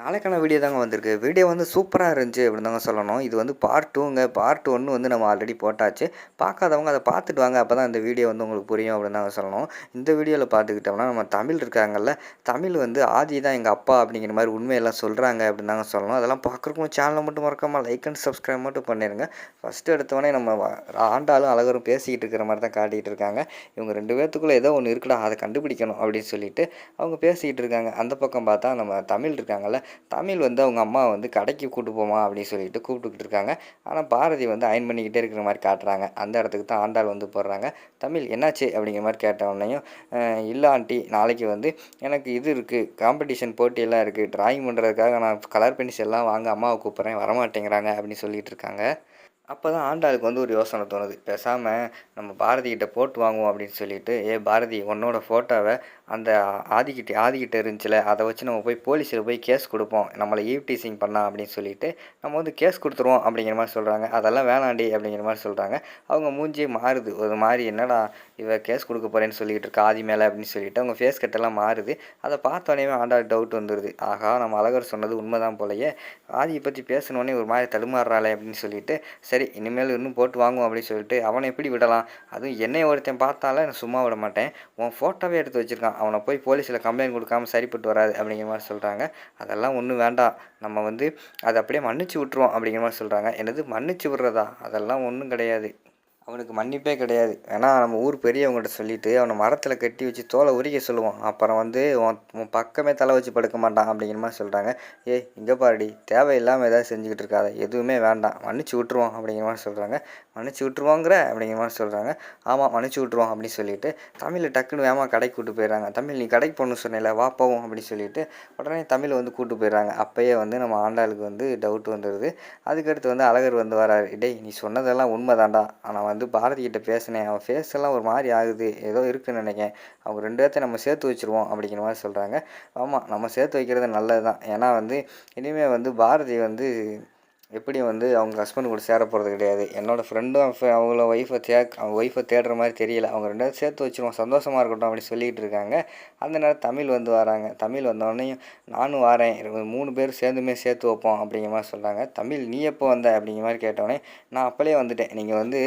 நாளைக்கான வீடியோ தாங்க வந்திருக்கு. வீடியோ வந்து சூப்பராக இருந்துச்சு அப்படின்னு தாங்க சொல்லணும். இது வந்து பார்ட் டூங்க பார்ட் ஒன்று வந்து நம்ம ஆல்ரெடி போட்டாச்சு. பார்க்காதவங்க அதை பார்த்துட்டு வாங்க. அப்போ தான் இந்த வீடியோ வந்து உங்களுக்கு புரியும் அப்படின்னு தாங்க சொல்லணும். இந்த வீடியோவில் பார்த்துக்கிட்டோம்னா நம்ம தமிழ் இருக்காங்கல்ல தமிழ் வந்து ஆதி தான் எங்கள் அப்பா அப்படிங்கிற மாதிரி உண்மையெல்லாம் சொல்கிறாங்க அப்படின்னு தாங்க சொல்லணும். அதெல்லாம் பார்க்குறக்கும் சேனலை மட்டும் மறக்காமல் லைக் அண்ட் சப்ஸ்கிரைப் மட்டும் பண்ணிடுங்க ஃபஸ்ட்டு எடுத்தவொடனே நம்ம ஆண்டாலும் ஆண்டாளும் அழகரும் பேசிக்கிட்டு இருக்கிற மாதிரி தான் காட்டிகிட்டு இருக்காங்க. இவங்க ரெண்டு பேர்த்துக்குள்ளே ஏதோ ஒன்று இருக்குடா அதை கண்டுபிடிக்கணும் அப்படின்னு சொல்லிட்டு அவங்க பேசிக்கிட்டு இருக்காங்க. அந்த பக்கம் பார்த்தா நம்ம தமிழ் இருக்காங்கல்ல தமிழ் வந்து அவங்க அம்மா வந்து கடைக்கு கூட்டு போமா அப்படின்னு சொல்லிட்டு கூப்பிட்டுக்கிட்டு இருக்காங்க. ஆனால் பாரதி வந்து அயன் பண்ணிக்கிட்டே இருக்கிற மாதிரி காட்டுறாங்க. அந்த இடத்துக்கு தான் ஆண்டாள் வந்து போடுறாங்க. தமிழ் என்னாச்சு? அப்படிங்கிற மாதிரி கேட்ட உடனேயும் இல்லை ஆண்டி நாளைக்கு வந்து எனக்கு இது இருக்குது காம்படிஷன் போட்டியெல்லாம் இருக்குது டிராயிங் பண்ணுறதுக்காக நான் கலர் பென்சில் எல்லாம் வாங்க அம்மாவை கூப்பிட்றேன். வரமாட்டேங்கிறாங்க அப்படின்னு சொல்லிட்டு இருக்காங்க. அப்போ தான் ஆண்டாளுக்கு வந்து ஒரு யோசனை தோணுது. பேசாமல் நம்ம பாரதிகிட்ட போட்டு வாங்குவோம் அப்படின்னு சொல்லிட்டு ஏ பாரதி உன்னோட ஃபோட்டோவை அந்த ஆதிக்கிட்ட ஆதிக்கிட்ட இருந்துச்சுல அதை வச்சு நம்ம போய் போலீஸில் போய் கேஸ் கொடுப்போம். நம்மளை ஈவ்டீசிங் பண்ணால் அப்படின்னு சொல்லிட்டு நம்ம வந்து கேஸ் கொடுத்துருவோம் அப்படிங்கிற மாதிரி சொல்கிறாங்க அதெல்லாம் வேணாண்டி அப்படிங்கிற மாதிரி சொல்கிறாங்க அவங்க மூஞ்சி மாறுது. ஒரு மாதிரி என்னடா இவ கேஸ் கொடுக்க போகிறேன்னு சொல்லிக்கிட்டு இருக்கா ஆதி மேலே அப்படின்னு சொல்லிட்டு அவங்க ஃபேஸ் கட்டெல்லாம் மாறுது. அதை பார்த்தோன்னே ஆண்டா டவுட் வந்துடுது ஆகா நம்ம அழகர் சொன்னது உண்மைதான் போலயே. ஆதியை பற்றி பேசினோடனே ஒரு மாதிரி தடுமாறுறாளே அப்படின்னு சொல்லிட்டு சரி இனிமேல் இன்னும் போட்டு வாங்குவோம் அப்படின்னு சொல்லிட்டு அவனை எப்படி விடலாம்? அதுவும் என்னை ஒருத்தன் பார்த்தாலே நான் சும்மா விட மாட்டேன். உன் ஃபோட்டோவே எடுத்து வச்சுருக்கான். அவனை போய் போலீஸில் கம்ப்ளைண்ட் கொடுக்காம சரிப்பட்டு வராது அப்படிங்கிற மாதிரி சொல்கிறாங்க அதெல்லாம் ஒன்றும் வேண்டாம். நம்ம வந்து அதை அப்படியே மன்னிச்சு விட்ருவோம் அப்படிங்கிற மாதிரி சொல்கிறாங்க என்னது? மன்னிச்சு விட்றதா? அதெல்லாம் ஒன்றும் கிடையாது. அவனுக்கு மன்னிப்பே கிடையாது. ஏன்னா நம்ம ஊர் பெரியவங்ககிட்ட சொல்லிட்டு அவனை மரத்தில் கட்டி வச்சு தோலை உரிக்க சொல்லுவான். அப்புறம் வந்து உன் உன் பக்கமே தலை வச்சு படுக்க மாட்டான் அப்படிங்கிற மாதிரி சொல்கிறாங்க ஏய் இங்கே பாருடி தேவையில்லாமல் ஏதாவது செஞ்சுக்கிட்டு இருக்காத. எதுவுமே வேண்டாம். மன்னிச்சு விட்ருவோம் அப்படிங்கிற மாதிரி சொல்கிறாங்க மன்னிச்சு விட்ருவோங்கிற அப்படிங்கிற மாதிரி சொல்கிறாங்க ஆமாம் மன்னிச்சு விட்ருவோம் அப்படின்னு சொல்லிட்டு தமிழை டக்குன்னு வேமா கடைக்கு கூட்டு போயிடுறாங்க. தமிழ் நீ கடைக்கு போகணும்னு சொன்னேல வா போவோம் அப்படின்னு சொல்லிட்டு உடனே தமிழ் வந்து கூட்டு போயிடுறாங்க. அப்பயே வந்து நம்ம ஆண்டாளுக்கு வந்து டவுட் வந்துடுது அதுக்கடுத்து வந்து அழகர் வந்து வராரு. டேய் நீ சொன்னதெல்லாம் உண்மைதான்டா. ஆனால் வந்து பாரதி கிட்ட பேசினேன். அவன் ஃபேஸ் எல்லாம் ஒரு மாதிரி ஆகுது. ஏதோ இருக்குன்னு நினைக்கிறேன். அவங்க ரெண்டு பேர்த்தையும் நம்ம சேர்த்து வச்சுருவோம் அப்படிங்கிற மாதிரி சொல்கிறாங்க ஆமாம் நம்ம சேர்த்து வைக்கிறது நல்லது தான் ஏன்னா வந்து இனிமேல் வந்து பாரதி வந்து எப்படி வந்து அவங்க ஹஸ்பண்ட் கூட சேர போகிறது கிடையாது. என்னோடய ஃப்ரெண்டும் அவங்கள ஒய்ஃபை தே அவங்க ஒய்ஃபை தேடுற மாதிரி தெரியல. அவங்க ரெண்டு பேரும் சேர்த்து வச்சிருவோம். சந்தோஷமாக இருக்கட்டும் அப்படி சொல்லிகிட்டு இருக்காங்க. அந்த நேரம் தமிழ் வந்து வராங்க. தமிழ் வந்தோடனையும் நானும் வரேன். மூணு பேர் சேர்ந்துமே சேர்த்து வைப்போம் அப்படிங்கிற மாதிரி சொல்கிறாங்க தமிழ் நீ எப்போ வந்த? அப்படிங்கிற மாதிரி கேட்டோடனே நான் அப்போலே வந்துட்டேன். நீங்கள் வந்து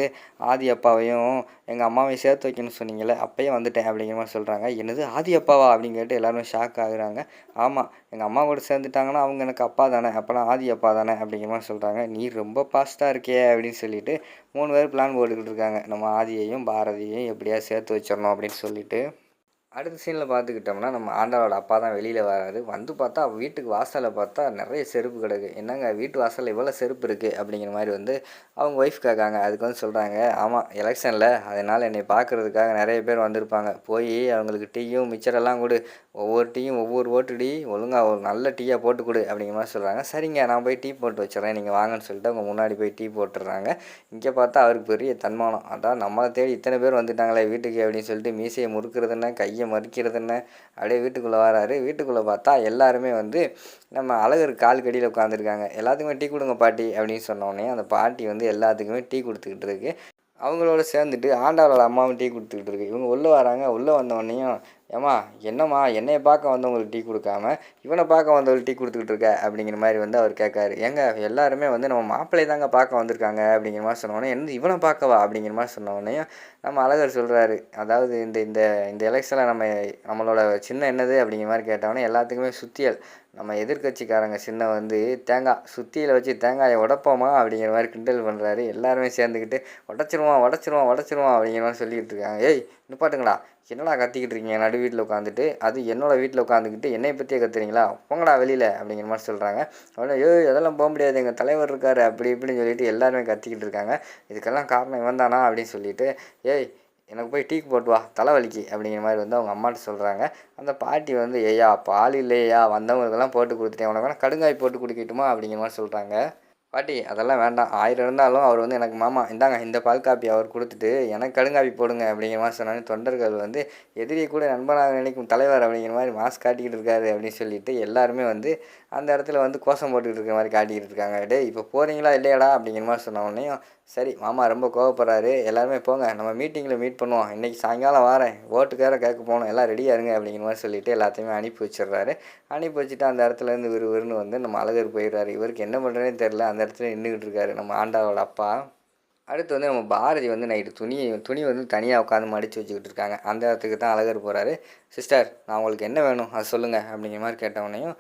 ஆதி அப்பாவையும் எங்கள் அம்மாவையும் சேர்த்து வைக்கணும்னு சொன்னீங்களே அப்போயே வந்துட்டேன் அப்படிங்கிற மாதிரி சொல்கிறாங்க என்னது ஆதி அப்பாவா? அப்படின்னு கேட்டு எல்லாருமே ஷாக் ஆகுறாங்க. ஆமாம் எங்கள் அம்மா கூட சேர்ந்துட்டாங்கன்னா அவங்க எனக்கு அப்பா தானே அப்போலாம் ஆதி அப்பா தானே அப்படிங்கிற மாதிரி சொல்கிறாங்க நீ ரொம்ப பாஸ்ட்டாக இருக்கே அப்படின்னு சொல்லிட்டு மூணு பேர் பிளான் போட்டுக்கிட்டு இருக்காங்க. நம்ம ஆதியையும் பாரதியையும் எப்படியா சேர்த்து வச்சிடணும் அப்படின்னு சொல்லிட்டு. அடுத்த சீனில் பார்த்துக்கிட்டோம்னா நம்ம ஆண்டாளோட அப்பா தான் வெளியில் வராரு. வந்து பார்த்தா வீட்டுக்கு வாசலில் பார்த்தா நிறைய செருப்பு கிடக்கு. என்னங்க வீட்டு வாசலில் இவ்வளோ செருப்பு இருக்குது அப்படிங்கிற மாதிரி வந்து அவங்க ஒய்ஃப் கேட்காங்க. அதுக்கு வந்து சொல்கிறாங்க ஆமாம் எலெக்ஷனில் அதனால் என்னை பார்க்குறதுக்காக நிறைய பேர் வந்திருப்பாங்க. போய் அவங்களுக்கு டீயும் மிச்சரெல்லாம் கொடு. ஒவ்வொரு டீயும் ஒவ்வொரு ஓட்டு டீ. ஒழுங்காக ஒரு நல்ல டீயாக போட்டு கொடு. அப்படிங்கிற மாதிரி சொல்கிறாங்க சரிங்க நான் போய் டீ போட்டு வச்சிடுறேன். நீங்கள் வாங்கன்னு சொல்லிட்டு அவங்க முன்னாடி போய் டீ போட்டுடுறாங்க. இங்கே பார்த்தா அவருக்கு பெரிய தன்மானம். அதான் நம்மளை தேடி இத்தனை பேர் வந்துட்டாங்களே வீட்டுக்கு அப்படின்னு சொல்லிட்டு மீசையை முறுக்கிறதுன்னா கையை மறிக்கிறது என்ன? அப்படியே வீட்டுக்குள்ளே வராரு. வீட்டுக்குள்ளே பார்த்தா எல்லாருமே வந்து நம்ம அழகர் கால் கடியில் உட்காந்துருக்காங்க எல்லாத்துக்குமே டீ கொடுங்க பாட்டி அப்படின்னு சொன்னோடனே அந்த பாட்டி வந்து எல்லாத்துக்குமே டீ கொடுத்துக்கிட்டு இருக்கு. அவங்களோட சேர்ந்துட்டு ஆண்டாளோட அம்மாவும் டீ கொடுத்துக்கிட்டு இருக்கு. இவங்க உள்ளே வராங்க. உள்ளே வந்தோடனையும் ஏம்மா என்னம்மா என்னைய பார்க்க வந்தவங்களுக்கு டீ கொடுக்காம இவனை பார்க்க வந்தவங்களுக்கு டீ கொடுத்துக்கிட்டு இருக்க? அப்படிங்கிற மாதிரி வந்து அவர் கேட்காரு. ஏங்க எல்லாருமே வந்து நம்ம மாப்பிள்ளை தாங்க பார்க்க வந்திருக்காங்க. அப்படிங்கிற மாதிரி சொன்னோடனே என்ன இவனை பார்க்கவா? அப்படிங்கிற மாதிரி சொன்னோடனே நம்ம அழகர் சொல்கிறாரு அதாவது இந்த இந்த இந்த எலெக்ஷனில் நம்ம நம்மளோட சின்ன என்னது? அப்படிங்கிற மாதிரி கேட்டவொடனே எல்லாத்துக்குமே சுத்தியல். நம்ம எதிர்க்கட்சிக்காரங்க சின்ன வந்து தேங்காய் சுத்தியில் வச்சு தேங்காயை உடப்போமா அப்படிங்கிற மாதிரி கிண்டல் பண்ணுறாரு எல்லாருமே சேர்ந்துக்கிட்டு உடச்சிருவான் உடச்சிருவான் உடச்சிருவான் அப்படிங்கிற மாதிரி சொல்லிக்கிட்டு இருக்காங்க. ஏய் நிப்பாட்டுங்களா என்னடா கத்திக்கிட்டு இருக்கீங்க? நடு வீட்டில் உட்காந்துட்டு அது என்னோடய வீட்டில் உட்காந்துக்கிட்டு என்னை பற்றியே கத்துறீங்களா? போங்கடா வெளியில் அப்படிங்கிற மாதிரி சொல்கிறாங்க உடனே ஏய் அதெல்லாம் போக முடியாது. எங்கள் தலைவர் இருக்கார். அப்படி இப்படின்னு சொல்லிட்டு எல்லாருமே கத்திக்கிட்டு இருக்காங்க. இதுக்கெல்லாம் காரணம் இவன் தானா அப்படின்னு சொல்லிட்டு ஏய் எனக்கு போய் டீ போட்டு வா தலைவலிக்கு அப்படிங்கிற மாதிரி வந்து அவங்க அம்மாட்ட சொல்கிறாங்க அந்த பாட்டி வந்து ஏய்யா பால் இல்லையா? வந்தவங்களுக்கெல்லாம் போட்டு கொடுத்துட்டேன். உனக்கு வேணால் கடுங்காய் போட்டு குடிக்கட்டுமா? அப்படிங்கிற மாதிரி சொல்கிறாங்க பாட்டி அதெல்லாம் வேண்டாம். ஆயிரம் இருந்தாலும் அவர் வந்து எனக்கு மாமா இந்தாங்க இந்த பால் காப்பி அவர் கொடுத்துட்டு எனக்கு கடுங்காப்பி போடுங்க அப்படிங்கிற மாதிரி சொன்னோன்னே தொண்டர்கள் வந்து எதிரியை கூட நண்பனாக நினைக்கும் தலைவர் அப்படிங்கிற மாதிரி மாஸ்க் காட்டிக்கிட்டு இருக்காரு அப்படின்னு சொல்லிட்டு எல்லாருமே வந்து அந்த இடத்துல வந்து கோஷம் போட்டுக்கிட்டு இருக்கிற மாதிரி காட்டிக்கிட்டு இருக்காங்க. டே இப்போ போகிறீங்களா இல்லையாடா? அப்படிங்கிற மாதிரி சொன்ன உடனேயும் சரி மாமா ரொம்ப கோவப்படுறாரு. எல்லாருமே போங்க நம்ம மீட்டிங்கில் மீட் பண்ணுவோம். இன்றைக்கி சாயங்காலம் வரேன். ஓட்டுக்கார கேட்க போகணும். எல்லாம் ரெடியாக இருங்க அப்படிங்கிற மாதிரி சொல்லிவிட்டு எல்லாத்தையுமே அனுப்பி வச்சிடுறாரு. அனுப்பி வச்சுட்டு அந்த இடத்துல இருந்து விறுவிறுன்னு வந்து நம்ம அழகர் போயிடுறாரு. இவருக்கு என்ன பண்ணுறதுனே தெரில அந்த இடத்துல நின்றுக்கிட்டு இருக்காரு நம்ம ஆண்டாவோட அப்பா. அடுத்து வந்து நம்ம பாரதி வந்து நைட்டு துணி துணி வந்து தனியாக உட்காந்து மடித்து வச்சுக்கிட்டு இருக்காங்க. அந்த இடத்துக்கு தான் அழகர் போகிறாரு சிஸ்டர் நான் உங்களுக்கு என்ன வேணும்? அதை சொல்லுங்கள் அப்படிங்கிற மாதிரி கேட்டவொடனையும்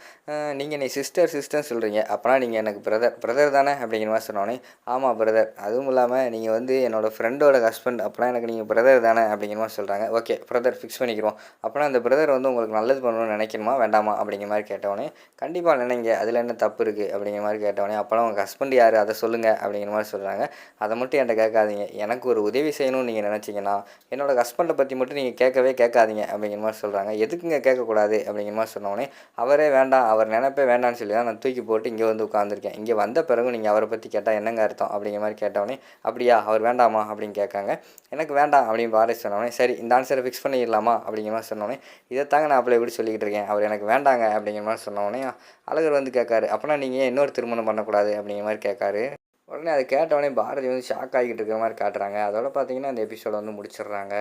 நீங்கள் நீ சிஸ்டர் சிஸ்டர்னு சொல்கிறீங்க அப்போனா நீங்கள் எனக்கு பிரதர் பிரதர் தானே? அப்படிங்கிற மாதிரி சொன்னோடனே ஆமாம் பிரதர் அதுவும் இல்லாமல் நீங்கள் வந்து என்னோடய ஃப்ரெண்டோட ஹஸ்பண்ட் அப்போனா எனக்கு நீங்கள் பிரதர் தானே? அப்படிங்கிற மாதிரி சொல்கிறாங்க ஓகே பிரதர் ஃபிக்ஸ் பண்ணிக்கிறோம். அப்போனா அந்த பிரதர் வந்து உங்களுக்கு நல்லது பண்ணணும்னு நினைக்கணுமா? வேண்டாமா? அப்படிங்கிற மாதிரி கேட்டவொடனே கண்டிப்பாக நினைங்க அதில் என்ன தப்பு இருக்குது அப்படிங்கிற மாதிரி கேட்டவொடனே அப்போனா உங்கள் ஹஸ்பண்ட் யார்? அதை சொல்லுங்கள் அப்படிங்கிற மாதிரி சொல்கிறாங்க அதை மட்டும் என்கிட்ட கேட்காதீங்க. எனக்கு ஒரு உதவி செய்யணும்னு நீங்கள் நினச்சிங்கன்னா என்னோடய ஹஸ்பண்டை பற்றி மட்டும் நீங்கள் கேட்கவே கேட்காதீங்க அப்படிங்கிற மாதிரி சொல்கிறாங்க எதுக்குங்க கேட்கக்கூடாது அப்படிங்கிற மாதிரி சொன்னோடனே அவரே வேண்டாம் அவர் நினைப்பே வேண்டாம்னு சொல்லி தான் நான் தூக்கி போட்டு இங்கே வந்து உட்காந்துருக்கேன் இங்கே வந்த பிறகு நீங்கள் அவரை பற்றி கேட்டால் என்னங்க அர்த்தம் அப்படிங்கிற மாதிரி கேட்டவொடனே அப்படியா அவர் வேண்டாமா? அப்படின்னு கேட்காங்க. எனக்கு வேண்டாம் அப்படின்னு பாரதி சொன்னோடனே சரி இந்த ஆன்சரை ஃபிக்ஸ் பண்ணிடலாமா? அப்படிங்கிற மாதிரி சொன்னோடனே இதைத்தாங்க நான் அப்படி எப்படி சொல்லிக்கிட்டு இருக்கேன். அவர் எனக்கு வேண்டாங்க அப்படிங்கிற மாதிரி சொன்னோடனே அழகர் வந்து கேட்காரு. அப்போனா நீங்கள் இன்னொரு திருமணம் பண்ணக்கூடாது அப்படிங்கிற மாதிரி கேட்காரு. உடனே அதை கேட்டவொடனே பாரதி வந்து ஷாக் ஆகிக்கிட்டு இருக்கிற மாதிரி காட்டுறாங்க. அதோட பார்த்தீங்கன்னா அந்த எபிசோட வந்து முடிச்சிடுறாங்க.